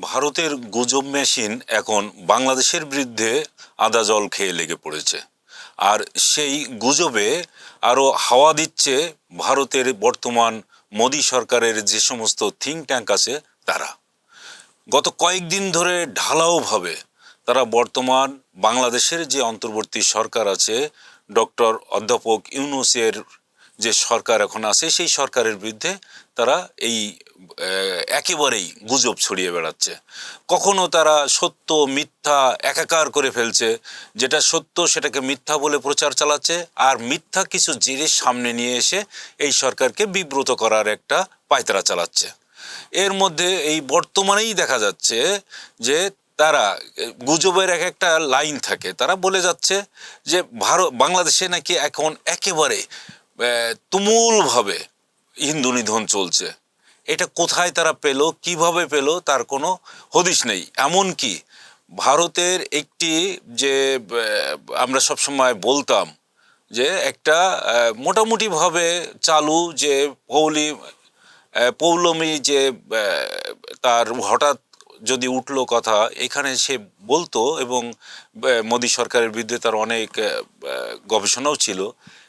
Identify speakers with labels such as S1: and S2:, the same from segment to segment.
S1: ভারতের গুজব মেশিন এখন বাংলাদেশের বিরুদ্ধে আদা জল খেয়ে লেগে পড়েছে। আর সেই গুজবে আরও হাওয়া দিচ্ছে ভারতের বর্তমান মোদী সরকারের যে সমস্ত থিঙ্ক ট্যাঙ্ক আছে তারা। গত কয়েকদিন ধরে ঢালাওভাবে তারা বর্তমান বাংলাদেশের যে অন্তর্বর্তী সরকার আছে, ডক্টর অধ্যাপক ইউনুসের যে সরকার এখন আছে, সেই সরকারের বিরুদ্ধে তারা এই একেবারেই গুজব ছড়িয়ে বেড়াচ্ছে। কখনো তারা সত্য, মিথ্যা একাকার করে ফেলছে। যেটা সত্য সেটাকে মিথ্যা বলে প্রচার চালাচ্ছে, আর মিথ্যা কিছু জিনিস সামনে নিয়ে এসে এই সরকারকে বিব্রত করার একটা পায়তারা চালাচ্ছে। এর মধ্যে এই বর্তমানেই দেখা যাচ্ছে যে তারা, গুজবের এক একটা লাইন থাকে। তারা বলে যাচ্ছে যে ভারত, বাংলাদেশে নাকি এখন একেবারে তুমুলভাবে হিন্দু নিধন চলছে। এটা কোথায় তারা পেল, কীভাবে পেল, তার কোনো হদিশ নেই। এমনকি ভারতের একটি যে আমরা সবসময় বলতাম যে, একটা মোটামুটিভাবে চালু যে, পৌলি পৌলমী যে তার হঠাৎ যদি উঠল কথা, এখানে সে বলতো এবং মোদী সরকারের বিরুদ্ধে তার অনেক গবেষণাও ছিল।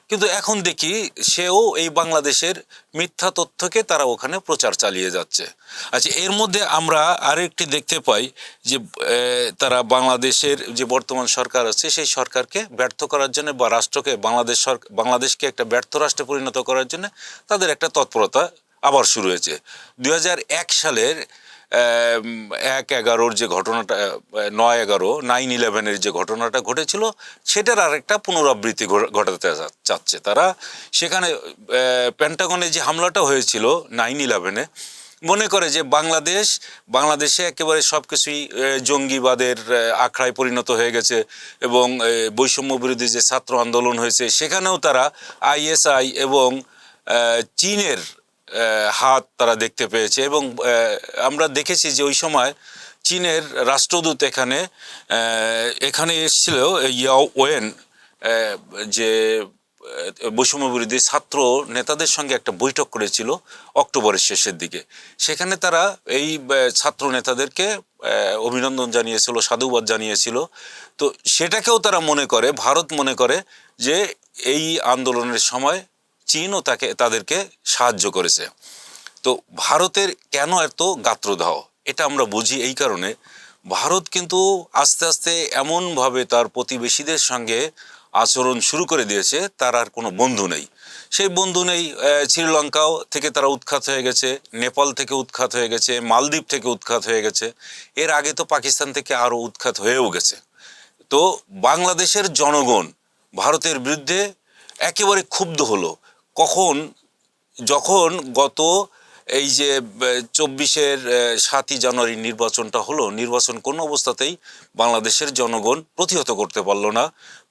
S1: কিন্তু এখন দেখি সেও এই বাংলাদেশের মিথ্যা তথ্যকে তারা ওখানে প্রচার চালিয়ে যাচ্ছে। আচ্ছা এর মধ্যে আমরা আরেকটি দেখতে পাই যে তারা বাংলাদেশের যে বর্তমান সরকার আছে, সেই সরকারকে ব্যর্থ করার জন্য বা রাষ্ট্রকে, বাংলাদেশ সরকার বাংলাদেশকে একটা ব্যর্থ রাষ্ট্রে পরিণত করার জন্য তাদের একটা তৎপরতা আবার শুরু হয়েছে। দু হাজার এক সালের এক এগারোর যে ঘটনাটা নয় এগারো নাইন ইলেভেনের যে ঘটনাটা ঘটেছিল, সেটার আরেকটা পুনরাবৃত্তি ঘটাতে চাচ্ছে তারা। সেখানে প্যান্টাগনে যে হামলাটা হয়েছিল নাইন ইলেভেনে মনে করে যে বাংলাদেশ, বাংলাদেশে একেবারে সব কিছুই জঙ্গিবাদের আখড়ায় পরিণত হয়ে গেছে এবং বৈষম্য বিরোধী যে ছাত্র আন্দোলন হয়েছে, সেখানেও তারা আইএসআই এবং চীনের হাত তারা দেখতে পেয়েছে এবং আমরা দেখেছি যে ওই সময় চীনের রাষ্ট্রদূত এখানে এখানে এসেছিল, ইয়াও ওয়েন যে বৈষম্য বিরোধী ছাত্র নেতাদের সঙ্গে একটা বৈঠক করেছিল অক্টোবরের শেষের দিকে। সেখানে তারা এই ছাত্র নেতাদেরকে অভিনন্দন জানিয়েছিল, সাধুবাদ জানিয়েছিল। তো সেটাকেও তারা মনে করে, ভারত মনে করে যে এই আন্দোলনের সময় চীনও তাকে, তাদেরকে সাহায্য করেছে। তো ভারতের কেন এত গাত্রদাহ এটা আমরা বুঝি এই কারণে। ভারত কিন্তু আস্তে আস্তে এমনভাবে তার প্রতিবেশীদের সঙ্গে আচরণ শুরু করে দিয়েছে, তার আর কোনো বন্ধু নেই। সেই বন্ধু নেই শ্রীলঙ্কাও থেকে তারা উৎখাত হয়ে গেছে, নেপাল থেকে উৎখাত হয়ে গেছে, মালদ্বীপ থেকে উৎখাত হয়ে গেছে। এর আগে তো পাকিস্তান থেকে আরও উৎখাত হয়েও গেছে। তো বাংলাদেশের জনগণ ভারতের বিরুদ্ধে একেবারে ক্ষুব্ধ হলো। কখন যখন গত এই যে চব্বিশের সাতই জানুয়ারি নির্বাচনটা হলো নির্বাচন কোনো অবস্থাতেই বাংলাদেশের জনগণ প্রতিহত করতে পারল না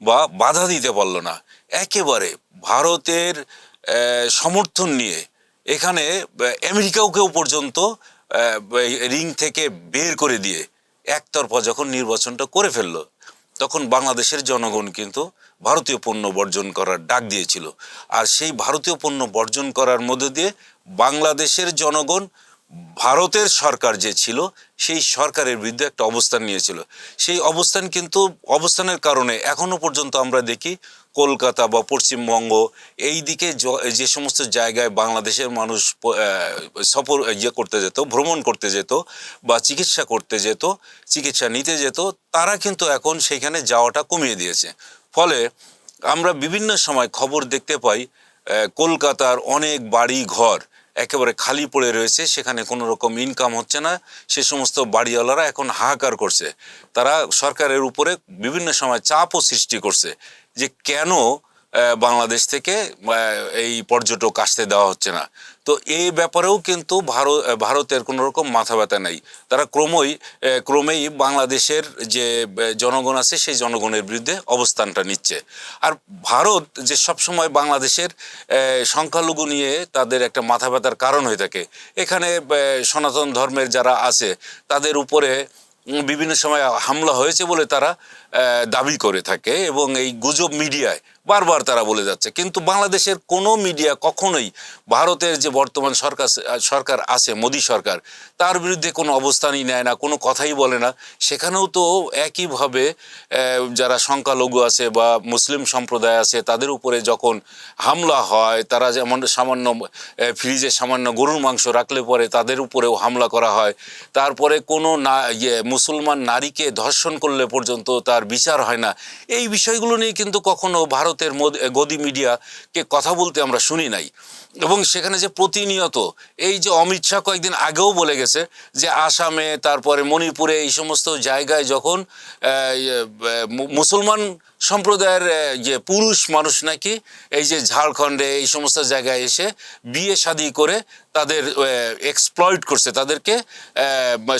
S1: বা বাধা দিতে পারল না। একেবারে ভারতের সমর্থন নিয়ে এখানে আহ, আমেরিকাওকেও পর্যন্ত রিং থেকে বের করে দিয়ে একতরফা যখন নির্বাচনটা করে ফেলল তখন বাংলাদেশের জনগণ কিন্তু ভারতীয় পণ্য বর্জন করার ডাক দিয়েছিল। আর সেই ভারতীয় পণ্য বর্জন করার মধ্য দিয়ে বাংলাদেশের জনগণ, ভারতের সরকার যে ছিল, সেই সরকারের বিরুদ্ধে একটা অবস্থান নিয়েছিল। সেই অবস্থান কিন্তু, অবস্থানের কারণে এখনও পর্যন্ত আমরা দেখি কলকাতা বা পশ্চিমবঙ্গ, এই দিকে যে সমস্ত জায়গায় বাংলাদেশের মানুষ সফর ইয়ে করতে যেত, ভ্রমণ করতে যেত বা চিকিৎসা করতে যেত, চিকিৎসা নিতে যেত, তারা কিন্তু এখন সেখানে যাওয়াটা কমিয়ে দিয়েছে। ফলে আমরা বিভিন্ন সময় খবর দেখতে পাই কলকাতার অনেক বাড়ি ঘর একেবারে খালি পড়ে রয়েছে, সেখানে কোনো রকম ইনকাম হচ্ছে না, সে সমস্ত বাড়িওয়ালারা এখন হাহাকার করছে। তারা সরকারের উপরে বিভিন্ন সময় চাপও সৃষ্টি করছে। যে কেন বাংলাদেশ থেকে এই পর্যটক আসতে দেওয়া হচ্ছে না। তো এই ব্যাপারেও কিন্তু ভারত ভারতের কোনো রকম মাথা ব্যথা নেই। তারা ক্রমই ক্রমেই বাংলাদেশের যে জনগণ আছে, সেই জনগণের বিরুদ্ধে অবস্থানটা নিচ্ছে। আর ভারত যে সবসময় বাংলাদেশের সংখ্যালঘু নিয়ে তাদের একটা মাথা ব্যথার কারণ হয়ে থাকে। এখানে সনাতন ধর্মের যারা আছে, তাদের উপরে বিভিন্ন সময় হামলা হয়েছে বলে তারা দাবি করে থাকে এবং এই গুজব মিডিয়ায় বারবার তারা বলে যাচ্ছে। কিন্তু বাংলাদেশের কোনো মিডিয়া কখনোই ভারতের যে বর্তমান সরকার সরকার আছে, মোদী সরকার, তার বিরুদ্ধে কোনো অবস্থানই নেয় না, কোনো কথাই বলে না। সেখানেও তো একইভাবে যারা সংখ্যালঘু আছে বা মুসলিম সম্প্রদায় আছে, তাদের উপরে যখন হামলা হয়, তারা যেমন সামান্য ফ্রিজে সামান্য গরুর মাংস রাখলে পরে তাদের উপরেও হামলা করা হয়। তারপরে কোনো না ইয়ে মুসলমান নারীকে ধর্ষণ করলে পর্যন্ত তার বিচার হয় না। এই বিষয়গুলো নিয়ে কিন্তু কখনো ভারতের গদি মিডিয়াকে কথা বলতে আমরা শুনি নাই। এবং সেখানে যে প্রতিনিয়ত এই যে অমিত শাহ কয়েকদিন আগেও বলে গেছে যে আসামে তারপরে মণিপুরে এই সমস্ত জায়গায় যখন ইয়ে, মুসলমান সম্প্রদায়ের যে পুরুষ মানুষ নাকি এই যে ঝাড়খণ্ডে এই সমস্ত জায়গায় এসে বিয়ে শাদি করে তাদের এক্সপ্লয়েড করছে তাদেরকে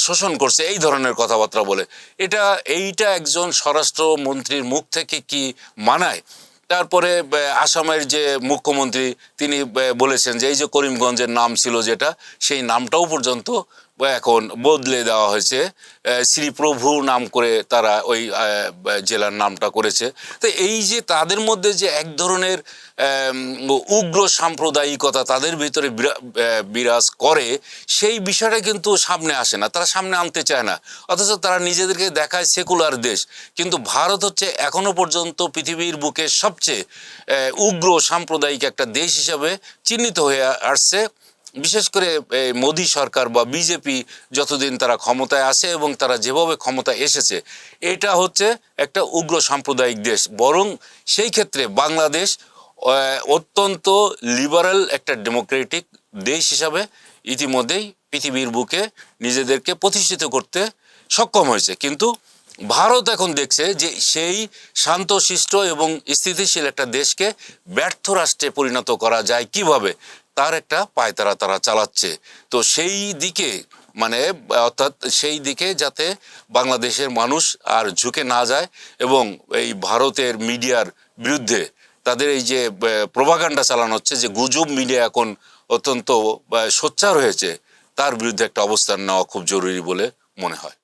S1: শোষণ করছে এই ধরনের কথাবার্তা বলে। এটা এইটা একজন স্বরাষ্ট্রমন্ত্রীর মুখ থেকে কি মানায়? তারপরে আসামের যে মুখ্যমন্ত্রী, তিনি বলেছেন যে এই যে করিমগঞ্জের নাম ছিল যেটা, সেই নামটাও পর্যন্ত এখন বদলে দেওয়া হয়েছে। শ্রীপ্রভু নাম করে তারা ওই জেলার নামটা করেছে। তো এই যে তাদের মধ্যে যে এক ধরনের উগ্র সাম্প্রদায়িকতা তাদের ভিতরে বিরা- বিরাজ করে, সেই বিষয়টা কিন্তু সামনে আসে না, তারা সামনে আনতে চায় না। অথচ তারা নিজেদেরকে দেখায় সেকুলার দেশ। কিন্তু ভারত হচ্ছে এখনও পর্যন্ত পৃথিবীর বুকে সবচেয়ে উগ্র সাম্প্রদায়িক একটা দেশ হিসাবে চিহ্নিত হয়ে আসছে। বিশেষ করে মোদী সরকার বা বিজেপি যতদিন তারা ক্ষমতায় আসে এবং তারা যেভাবে ক্ষমতায় এসেছে, এটা হচ্ছে একটা উগ্র সাম্প্রদায়িক দেশ। বরং সেই ক্ষেত্রে বাংলাদেশ অত্যন্ত লিবারেল একটা ডেমোক্রেটিক দেশ হিসাবে ইতিমধ্যেই পৃথিবীর বুকে নিজেদেরকে প্রতিষ্ঠিত করতে সক্ষম হয়েছে। কিন্তু ভারত এখন দেখছে যে সেই শান্তশিষ্ট এবং স্থিতিশীল একটা দেশকে ব্যর্থ রাষ্ট্রে পরিণত করা যায় কীভাবে, তার একটা পায়তারা তারা চালাচ্ছে। তো সেই দিকে মানে অর্থাৎ সেই দিকে যাতে বাংলাদেশের মানুষ আর ঝুঁকে না যায় এবং এই ভারতের মিডিয়ার বিরুদ্ধে তাদের এই যে প্রভাকাণ্ডা চালানো হচ্ছে যে গুজব মিলে এখন অত্যন্ত সোচ্চার হয়েছে, তার বিরুদ্ধে একটা অবস্থান নেওয়া খুব জরুরি বলে মনে হয়।